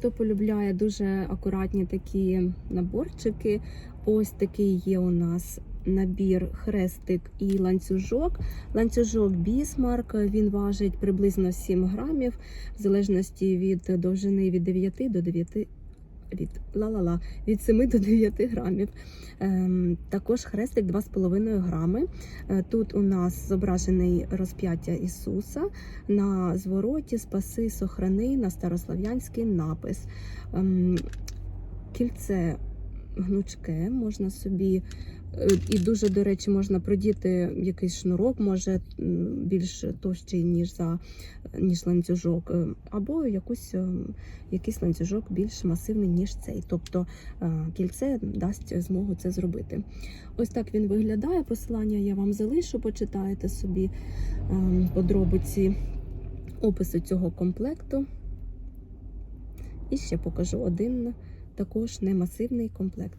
Хто полюбляє дуже акуратні такі наборчики, ось такий є у нас набір хрестик і ланцюжок. Ланцюжок Бісмарк, він важить приблизно 7 грамів, в залежності від довжини від 9 до 9 від ла-ла-ла, від 7 до 9 грамів. Ем, також хрестик 2,5 грами. Е, Тут у нас зображений розп'яття Ісуса. На звороті спаси, сохрани на старослав'янський напис. Ем, Кільце гнучке, можна собі. е, І дуже, до речі, можна продіти якийсь шнурок, може більш товщий, ніж за ніж ланцюжок, е, або якусь, е, якийсь ланцюжок більш масивний, ніж цей. Тобто кільце дасть змогу це зробити. Ось так він виглядає. Посилання я вам залишу, почитаєте собі подробиці опису цього комплекту. І ще покажу один також не масивний комплект.